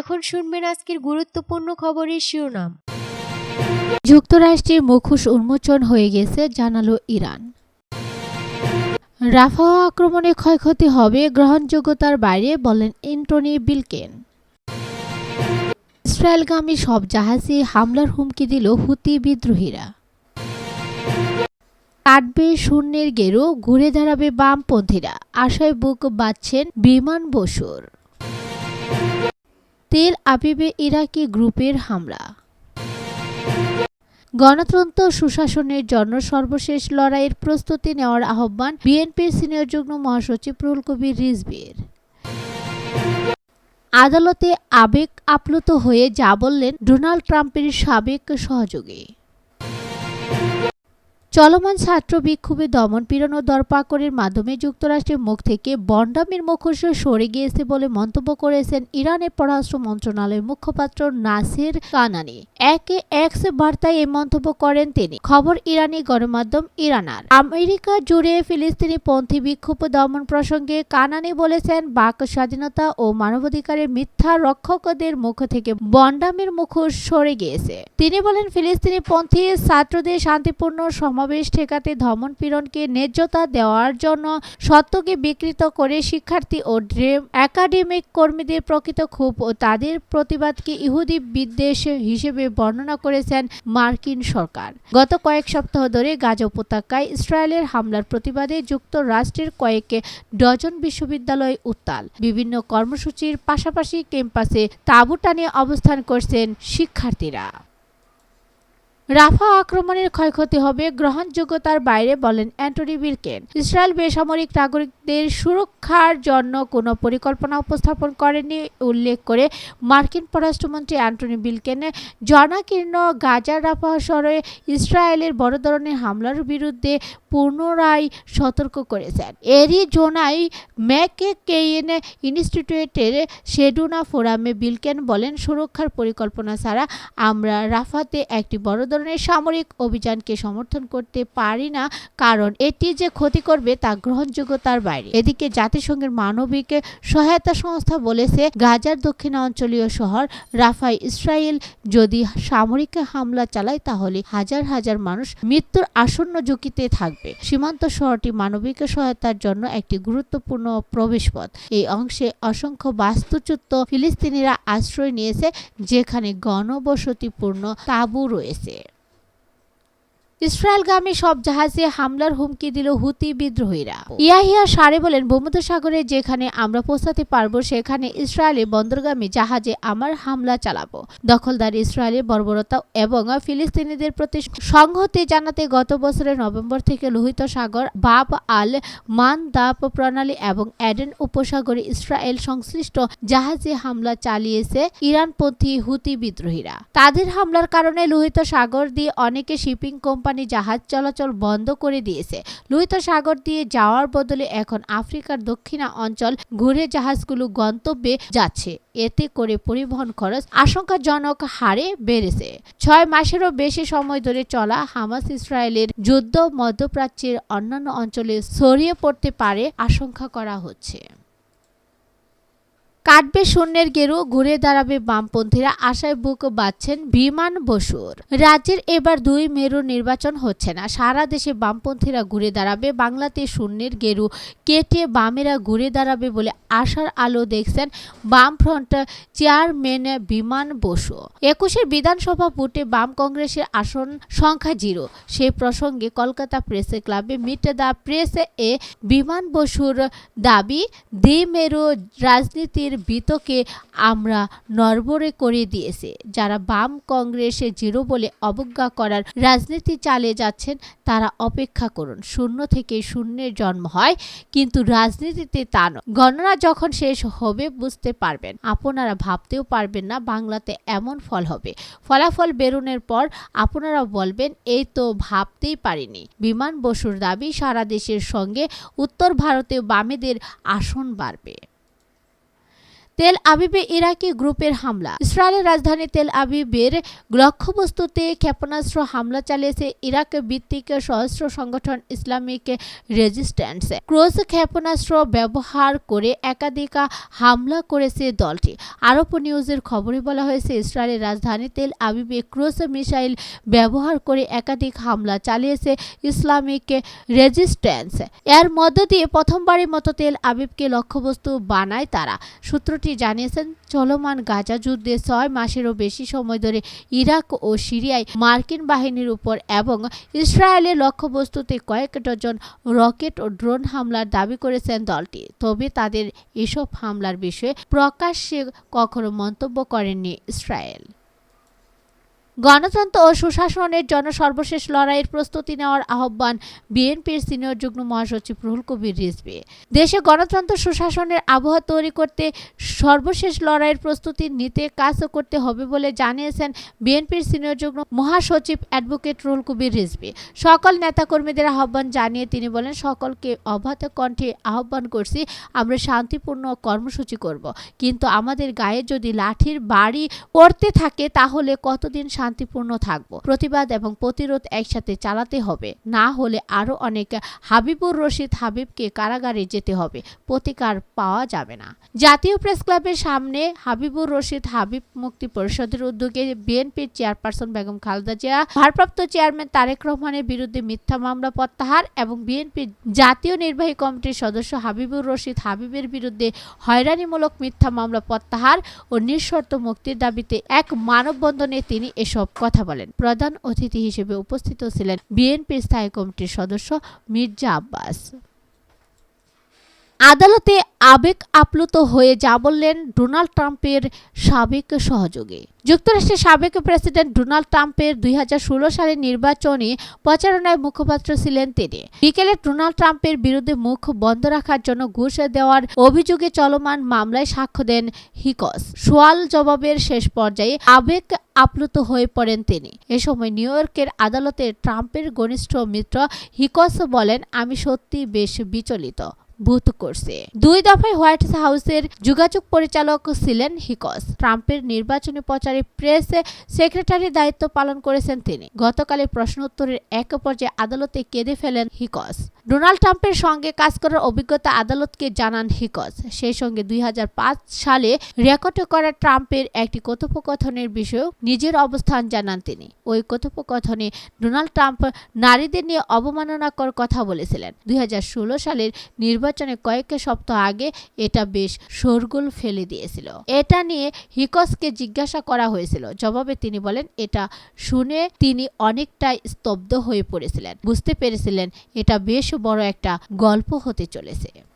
এখন শুনবেন আজকের গুরুত্বপূর্ণ খবরের শিরোনাম। যুক্তরাষ্ট্রের মুখোশ উন্মোচন হয়ে গেছে, জানালো ইরান। রাফা আক্রমণে ক্ষয়ক্ষতি হবে, গ্রহণযোগ্যতার বাইরে, বলেন এন্টনি বিলকেন। ইসরায়েলগামী সব জাহাজে হামলার হুমকি দিল হুতি বিদ্রোহীরা। কাটবে শূন্যের গেরো, ঘুরে দাঁড়াবে বামপন্থীরা, আশায় বুক বাঁধছেন বিমান বসুর। তেল আবিবে ইরাকি গ্রুপের হামলা। গণতন্ত্র সুশাসনের জন্য সর্বশেষ লড়াইয়ের প্রস্তুতি নেওয়ার আহ্বান বিএনপির সিনিয়র যুগ্ম মহাসচিব রুহুল কবির রিজবির আদালতে আবেগ আপ্লুত হয়ে যা বললেন ডোনাল্ড ট্রাম্পের সাবেক সহযোগী। চলমান ছাত্র বিক্ষোভে দমন পীড়ন ও দরপাকড়ের মাধ্যমে যুক্তরাষ্ট্রের মুখ থেকে বন্ডামির মুখোশ সরে গিয়েছে বলে মন্তব্য করেছেন ইরানের পররাষ্ট্র মন্ত্রণালয়ের মুখপাত্র নাসির কানানি। একে এক্স বার্তায় এই মন্তব্য করেন তিনি। খবর ইরানি গণমাধ্যম ইরানার। আমেরিকা জুড়ে ফিলিস্তিনি পন্থী বিক্ষোভ দমন প্রসঙ্গে কানানি বলেছেন, বাক স্বাধীনতা ও মানবাধিকারের মিথ্যা রক্ষকদের মুখ থেকে বন্ডামির মুখোশ সরে গিয়েছে। তিনি বলেন, ফিলিস্তিনি পন্থী ছাত্রদের শান্তিপূর্ণ সমাবেশ ঠেকাতে ধমন পীড়নকে ন্যায্যতা দেওয়ার জন্য সত্যকে বিকৃত করে শিক্ষার্থী ও ড্রেম একাডেমিক কর্মীদের প্রকৃত ক্ষোভ ও তাদের প্রতিবাদকে ইহুদি বিদ্বেষ হিসেবে বর্ণনা করেছেন মার্কিন সরকার। গত কয়েক সপ্তাহ ধরে গাজা উপত্যকায় ইসরায়েলের হামলার প্রতিবাদে যুক্তরাষ্ট্রের কয়েক ডজন বিশ্ববিদ্যালয় উত্তাল। বিভিন্ন কর্মসূচির পাশাপাশি ক্যাম্পাসে তাঁবু টানিয়ে অবস্থান করছেন শিক্ষার্থীরা। রাফা আক্রমণের ক্ষয়ক্ষতি হবে গ্রহণযোগ্যতার বাইরে বলেন অ্যান্টনি বিলকেন। ইসরায়েল বেসামরিক নাগরিকদের সুরক্ষার জন্য কোনো পরিকল্পনা উপস্থাপন করেনি, উল্লেখ করে মার্কিন পররাষ্ট্রমন্ত্রী অ্যান্টনি বিলকেন। জনাকীর্ণ গাজার রাফা শহরে ইসরায়েলের বড় ধরনের হামলার বিরুদ্ধে পুনরায় সতর্ক করেছেন। এরই জোনাই ম্যাকে কেইন ইনস্টিটিউটের শেডুনা ফোরামে বিলকেন বলেন, সুরক্ষার পরিকল্পনা ছাড়া আমরা রাফাতে একটি বড় ধরনের সামরিক অভিযানকে সমর্থন করতে পারি না, কারণ এটি যে ক্ষতি করবে তা গ্রহণযোগ্যতার বাইরে। এদিকে জাতিসংঘের মানবিক সহায়তা সংস্থা বলেছে, গাজার দক্ষিণাঞ্চলীয় শহর রাফায় ইসরায়েল যদি সামরিক হামলা চালায়, তাহলে হাজার হাজার মানুষ মৃত্যুর আসন্ন ঝুঁকিতে থাকবে। সীমান্ত শহরটি মানবিক সহায়তার জন্য একটি গুরুত্বপূর্ণ প্রবেশপথ। এই অংশে অসংখ্য বাস্তুচ্যুত ফিলিস্তিনিরা আশ্রয় নিয়েছে, যেখানে গণবসতিপূর্ণ তাঁবু রয়েছে। ইসরায়েলগামী সব জাহাজে হামলার হুমকি দিল হুতি বিদ্রোহীরা। ইয়াহিয়া সারে বলেন, ভূমধ্যসাগরে যেখানে আমরা পৌঁছাতে পারব, সেখানে ইসরায়েলি বন্দরগামী জাহাজে আমার হামলা চালাবো। দখলদার ইসরায়েলের বর্বরতা এবং ফিলিস্তিনিদের প্রতি সংহতি জানাতে গত বছরের নভেম্বর থেকে লোহিত সাগর, বাব আল মান দাপ প্রণালী এবং অ্যাডেন উপসাগরে ইসরায়েল সংশ্লিষ্ট জাহাজে হামলা চালিয়েছে ইরানপন্থী হুতি বিদ্রোহীরা। তাদের হামলার কারণে লোহিত সাগর দিয়ে অনেকে শিপিং কোম্পানি কোম্পানি জাহাজ চলাচল বন্ধ করে দিয়েছে। লোহিত সাগর দিয়ে যাওয়ার বদলে এখন আফ্রিকার দক্ষিণা অঞ্চল ঘুরে জাহাজগুলো গন্তব্যে যাচ্ছে। এতে করে পরিবহন খরচ আশঙ্কাজনক হারে বেড়েছে। ছয় মাসেরও বেশি সময় ধরে চলা হামাস ইসরায়েলের যুদ্ধ মধ্যপ্রাচ্যের অন্যান্য অঞ্চলে ছড়িয়ে পড়তে পারে আশঙ্কা করা হচ্ছে। কাটবে শূন্যের গেরু ঘুরে দাঁড়াবে বামপন্থীরা, আশায় বুক বাঁধছেন বিমান বসুর। রাজ্যের এবার দুই মেরু নির্বাচন হচ্ছে না। সারা দেশে বামপন্থীরা ঘুরে দাঁড়াবে, বাংলাতে শূন্যের গেরু কেটে বামেরা ঘুরে দাঁড়াবে বলে আশার আলো দেখছেন বামফ্রন্ট চেয়ারম্যান বিমান বসু। একুশের বিধানসভা ভোটে বাম কংগ্রেসের আসন সংখ্যা জিরো। সে প্রসঙ্গে কলকাতা প্রেস ক্লাবে মিট দ্য প্রেস এ বিমান বসুর দাবি, দ্বি মেরু রাজনীতির বিতকে আমরা নরবরে করে দিয়েছে। যারা বাম কংগ্রেসে জিরো বলে অবজ্ঞা করার রাজনীতি চালিয়ে যাচ্ছেন, তারা অপেক্ষা করুন, শূন্য থেকে শূন্যের জন্ম হয়, কিন্তু রাজনীতিতে তা গণনা যখন শেষ হবে, বুঝতে পারবেন। আপনারা ভাবতেও পারবেন না বাংলাতে এমন ফল হবে। ফলাফল বেরোনোর পর আপনারা বলবেন, এই তো ভাবতেই পারিনি। বিমান বসুর দাবি সারা দেশের সঙ্গে, উত্তর ভারতে বামেদের আসন বাড়বে। তেল আবিবে ইরাকি গ্রুপের হামলা। ইসরায়েলের রাজধানী তেল আবিবের লক্ষ্যবস্তুতে ক্ষেপণাস্ত্র হামলা চালিয়েছে ইরাক ভিত্তিক সশস্ত্র সংগঠন ইসলামিক রেজিস্ট্যান্স। ক্রোজ ক্ষেপণাস্ত্র ব্যবহার করে একাধিক হামলা করেছে দলটি। আরব নিউজের খবরে বলা হয়েছে, ইসরায়েলের রাজধানী তেল আবিবে ক্রোজ মিসাইল ব্যবহার করে একাধিক হামলা চালিয়েছে ইসলামিক রেজিস্ট্যান্স। এর মধ্য দিয়ে প্রথমবারের মতো তেল আবিবকে লক্ষ্যবস্তু বানায় তারা। সূত্রটি জানিয়েছেন, চলমান গাজা যুদ্ধে ছয় মাসেরও বেশি সময় ধরে ইরাক ও সিরিয়ায় মার্কিন বাহিনীর উপর এবং ইসরায়েলের লক্ষ্যবস্তুতে কয়েক ডজন রকেট ও ড্রোন হামলার দাবি করেছেন দলটি। তবে তাদের এসব হামলার বিষয়ে প্রকাশ্যে কখনো মন্তব্য করেননি ইসরায়েল। গণতন্ত্র ও সুশাসনের জন্য সর্বশেষ লড়াইয়ের প্রস্তুতি নেওয়ার আহ্বান বিএনপির সিনিয়র যুগ্ম মহাসচিব রুহুল কবির রিজভি। দেশে গণতন্ত্র সুশাসনের আবহাওয়া তৈরি করতে সর্বশেষ লড়াইয়ের প্রস্তুতি নিতে কাজ করতে হবে বলে জানিয়েছেন বিএনপির সিনিয়র যুগ্ম মহাসচিব অ্যাডভোকেট রুহুল কবির রিজভি। সকল নেতাকর্মীদের আহ্বান জানিয়ে তিনি বলেন, সকলকে অবাধ কণ্ঠে আহ্বান করছি, আমরা শান্তিপূর্ণ কর্মসূচি করব। কিন্তু আমাদের গায়ে যদি লাঠির বাড়ি পড়তে থাকে, তাহলে কতদিন শান্তিপূর্ণ থাকব। প্রতিবাদ এবং প্রতিরোধ একসাথে চালাতে হবে। না হলে আরও অনেক হাবিবুর রশিদ হাবিবকে কারাগারে যেতে হবে। প্রতিকার পাওয়া যাবে না। জাতীয় প্রেস ক্লাবের সামনে হাবিবুর রশিদ হাবিব মুক্তি পরিষদের উদ্যোগে বিএনপির চেয়ারপারসন বেগম খালেদা জিয়া, ভারপ্রাপ্ত চেয়ারম্যান তারেক রহমানের বিরুদ্ধে মিথ্যা মামলা প্রত্যাহার এবং বিএনপির জাতীয় নির্বাহী কমিটির সদস্য হাবিবুর রশিদ হাবিবের বিরুদ্ধে হয়রানিমূলক মিথ্যা মামলা প্রত্যাহার ও নিঃশর্ত মুক্তির দাবিতে এক মানববন্ধনে তিনি এসব কথা বলেন। প্রধান অতিথি হিসেবে উপস্থিত ছিলেন বিএনপির স্থায়ী কমিটির সদস্য মির্জা আব্বাস। আদালতে আবেগ আপ্লুত হয়ে যা বললেন ডোনাল্ড ট্রাম্পের সাবেক সহযোগী। যুক্তরাষ্ট্রের সাবেক প্রেসিডেন্ট ডোনাল্ড ট্রাম্পের দুই হাজার ষোলো সালের নির্বাচনী প্রচারণায় মুখপাত্র ছিলেন তিনি। বিকেলে ডোনাল্ড ট্রাম্পের বিরুদ্ধে মুখ বন্ধ রাখার জন্য ঘুষ দেওয়ার অভিযোগে চলমান মামলায় সাক্ষ্য দেন হিকস। সোয়াল জবাবের শেষ পর্যায়ে আবেগ আপ্লুত হয়ে পড়েন তিনি। এ সময় নিউ ইয়র্কের আদালতে ট্রাম্পের ঘনিষ্ঠ মিত্র হিকস বলেন, আমি সত্যি বেশ বিচলিত। ভূত করছে। দুই দফায় হোয়াইট হাউসের যোগাযোগ পরিচালক ছিলেন হিকস। ট্রাম্পের নির্বাচনী প্রচারে প্রেস সেক্রেটারি দায়িত্ব পালন করেছেন তিনি। গতকালের প্রশ্ন উত্তরের এক পর্যায়ে আদালতে কেঁদে ফেলেন হিকস। ডোনাল্ড ট্রাম্পের সঙ্গে কাজ করার অভিজ্ঞতা আদালতকে জানান হিকস। সেই সঙ্গে দুই হাজার পাঁচ সালে রেকর্ড করা ট্রাম্পের একটি কথোপকথনের বিষয়েও নিজের অবস্থান জানান তিনি। ওই কথোপকথনে ডোনাল্ড ট্রাম্প নারীদের নিয়ে অবমাননাকর কথা বলেছিলেন। দুই হাজার ষোলো সালের নির্বাচনে কয়েক সপ্তাহ আগে এটা বেশ শোরগোল ফেলে দিয়েছিল। এটা নিয়ে হিকসকে জিজ্ঞাসা করা হয়েছিল। জবাবে তিনি বলেন, এটা শুনে তিনি অনেকটাই স্তব্ধ হয়ে পড়েছিলেন। বুঝতে পেরেছিলেন, এটা বেশ বড় একটা গল্প হতে চলেছে।